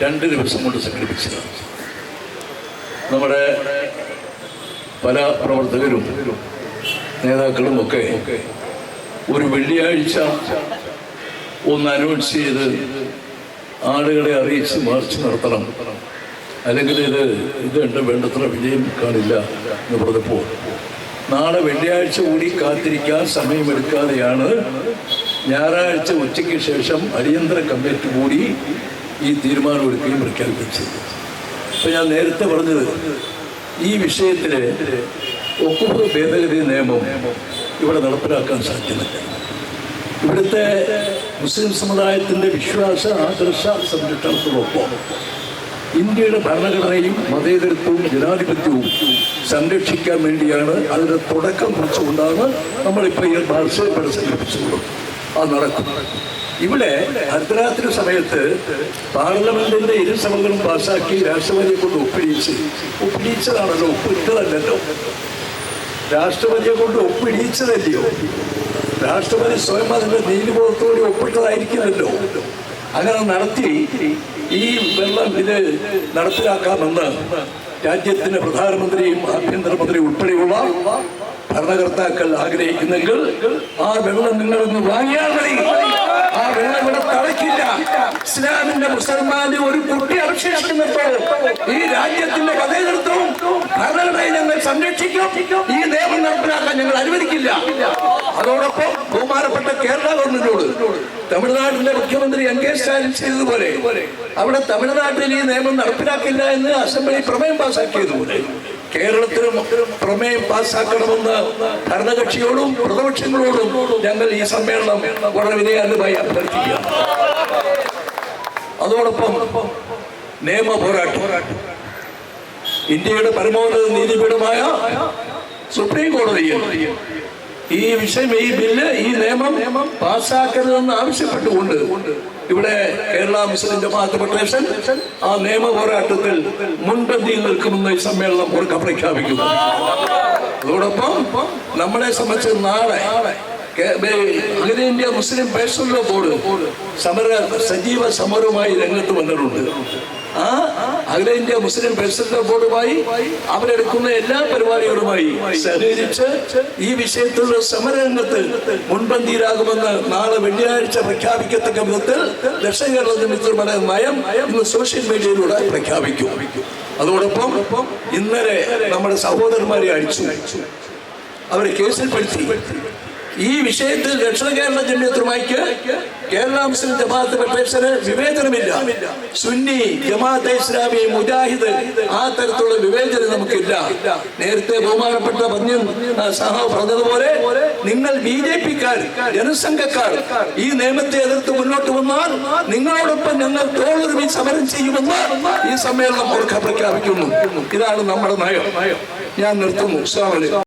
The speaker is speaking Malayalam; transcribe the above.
രണ്ട് ദിവസം കൊണ്ട് സംഘടിപ്പിച്ചതാണ്. നമ്മുടെ പല പ്രവർത്തകരും നേതാക്കളും ഒക്കെ ഒരു വെള്ളിയാഴ്ച ഒന്ന് അനൗൺസ് ചെയ്ത് ആളുകളെ അറിയിച്ച് മാർച്ച് നടത്തണം. അല്ലെങ്കിൽ ഇത് ഇത് വേണ്ടത്ര വിജയം കാണില്ല എന്ന് പറഞ്ഞപ്പോൾ നാളെ വെള്ളിയാഴ്ച കൂടി കാത്തിരിക്കാൻ സമയമെടുക്കാതെയാണ് ഞായറാഴ്ച ഉച്ചയ്ക്ക് ശേഷം അടിയന്തര കമ്മിറ്റി കൂടി ഈ തീരുമാനം പ്രഖ്യാപിക്കുകയും പ്രഖ്യാപിച്ചത് ഇപ്പം ഞാൻ നേരത്തെ പറഞ്ഞത് ഈ വിഷയത്തിൽ ഒക്കുപ്പ് ഭേദഗതി നിയമം ഇവിടെ നടപ്പിലാക്കാൻ സാധ്യമല്ല. ഇവിടുത്തെ മുസ്ലിം സമുദായത്തിന്റെ വിശ്വാസ ആദർശ സംരക്ഷണത്തോടൊപ്പം ഇന്ത്യയുടെ ഭരണഘടനയും മതേതരത്വവും ജനാധിപത്യവും സംരക്ഷിക്കാൻ വേണ്ടിയാണ് അതിന്റെ തുടക്കം കുറിച്ചുകൊണ്ടാണ് നമ്മളിപ്പോൾ ഈ ഭാഷയെ സംഘടിപ്പിച്ചുള്ളത് അത് നടക്കും. ഇവിടെ അർദ്ധരാത്രി സമയത്ത് പാർലമെന്റിന്റെ ഇരു സഭകളും പാസാക്കി രാഷ്ട്രപതിയെ കൊണ്ട് ഒപ്പിടിച്ച് ഒപ്പിടിച്ചതാണല്ലോ ഒപ്പിട്ടതല്ലല്ലോ. രാഷ്ട്രപതിയെ കൊണ്ട് ഒപ്പിടിച്ചതല്ലയോ രാഷ്ട്രപതി സ്വയം അതിന്റെ നീതിബോധത്തോടെ ഒപ്പിട്ടതായിരിക്കുമല്ലോ അങ്ങനെ നടത്തി ഈ വെള്ളം ഇത് നടപ്പിലാക്കാമെന്ന് രാജ്യത്തിന്റെ പ്രധാനമന്ത്രിയും ആഭ്യന്തരമന്ത്രിയും ഉൾപ്പെടെയുള്ള ഭരണകർത്താക്കൾ ആഗ്രഹിക്കുന്നെങ്കിൽ ആ വെള്ളം നിങ്ങളൊന്ന് വാങ്ങിയാൽ മതി. വെള്ളം ഇവിടെ തളയ്ക്കില്ല ഇസ്ലാമിന്റെ മുസൽമാന്റെ ഒരു കുട്ടി അവശേഷിക്കുന്നിടത്തോളം ഈ രാജ്യത്തിന്റെ മതേതൃത്വവും ഭരണഘടനയെ ഞങ്ങൾ സംരക്ഷിക്കും. ഈ നിയമം നടപ്പിലാക്കാൻ ഞങ്ങൾ അനുവദിക്കില്ല. അതോടൊപ്പം ബഹുമാനപ്പെട്ട കേരള ഗവൺമെന്റിനോട് തമിഴ്നാട്ടിലെ മുഖ്യമന്ത്രി എം കെ സ്റ്റാലിൻ ചെയ്തതുപോലെ അവിടെ തമിഴ്നാട്ടിൽ ഈ നിയമം നടപ്പിലാക്കില്ല എന്ന് അസംബ്ലി പ്രമേയം പാസാക്കിയതുപോലെ കേരളത്തിലും പ്രമേയം പാസ്സാക്കണമെന്ന് ഭരണകക്ഷിയോടും പ്രതിപക്ഷങ്ങളോടും ഞങ്ങൾ ഈ സമ്മേളനം വളരെ വിനയാനുമായി അഭ്യർത്ഥിക്കുകയാണ്. അതോടൊപ്പം നിയമ പോരാട്ടം. ഇന്ത്യയുടെ പരമോന്നത നീതിപീഠമായ സുപ്രീം കോടതിയിൽ ഈ വിഷയം ഈ ബില്ല് ഈ നിയമം പാസ്സാക്കരുതെന്ന് ആവശ്യപ്പെട്ടുകൊണ്ട് ഇവിടെ കേരള മുസ്ലിം ജമാഅത്ത് ഫെഡറേഷൻ ആ നിയമ പോരാട്ടത്തിൽ മുൻപന്തിയിൽ നിൽക്കുമെന്ന് ഈ സമ്മേളനം ഉറക്കെ പ്രഖ്യാപിക്കുന്നു. അതോടൊപ്പം നമ്മളെ സംബന്ധിച്ച് നാളെ അഖിലേന്ത്യ മുസ്ലിം പേഴ്സണൽ ബോർഡ് സമര സജീവ സമരവുമായി രംഗത്ത് വന്നിട്ടുണ്ട്. ആ അഖിലേന്ത്യാ മുസ്ലിം പരിസരത്തെ ബോർഡുമായി അവരെടുക്കുന്ന എല്ലാ പരിപാടികളുമായി സഹകരിച്ച് ഈ വിഷയത്തിലുള്ള സമരരംഗത്ത് മുൻപന്തിയിലാകുമെന്ന് നാളെ വെള്ളിയാഴ്ച പ്രഖ്യാപിക്കത്തക്ക വിധത്തിൽ ദക്ഷിണ കേരളത്തിന് മിത്രമായ നയം ഇന്ന് സോഷ്യൽ മീഡിയയിലൂടെ പ്രഖ്യാപിക്കും. അതോടൊപ്പം ഇന്നലെ നമ്മുടെ സഹോദരന്മാരെ അടിച്ചു. അവരെ കേസിൽപ്പെടുത്തി ഈ വിഷയത്തിൽ ദക്ഷിണ കേരള ജമ്യത്തുമായിക്ക് കേരള മുസ്ലിം ജമാഅത്ത് ഫെഡറേഷന് വിവേചനമില്ല. സുന്നി ജമാഅത്തെ ഇസ്ലാമി മുജാഹിദ് ആ തരത്തിലുള്ള വിവേചനം നമുക്കില്ല. നേരത്തെ ബഹുമാനപ്പെട്ട പറഞ്ഞു സഹാവ് പറഞ്ഞതുപോലെ നിങ്ങൾ ബി ജെ പിക്കാർ ജനസംഘക്കാർ ഈ നിയമത്തെ എതിർത്ത് മുന്നോട്ട് വന്നാൽ നിങ്ങളോടൊപ്പം ഞങ്ങൾ തോളൊരുമി സമരം ചെയ്യുമെന്ന് ഈ സമ്മേളനം ഓർക്ക പ്രഖ്യാപിക്കുന്നു. ഇതാണ് നമ്മുടെ നയം. ഞാൻ നിർത്തുന്നു.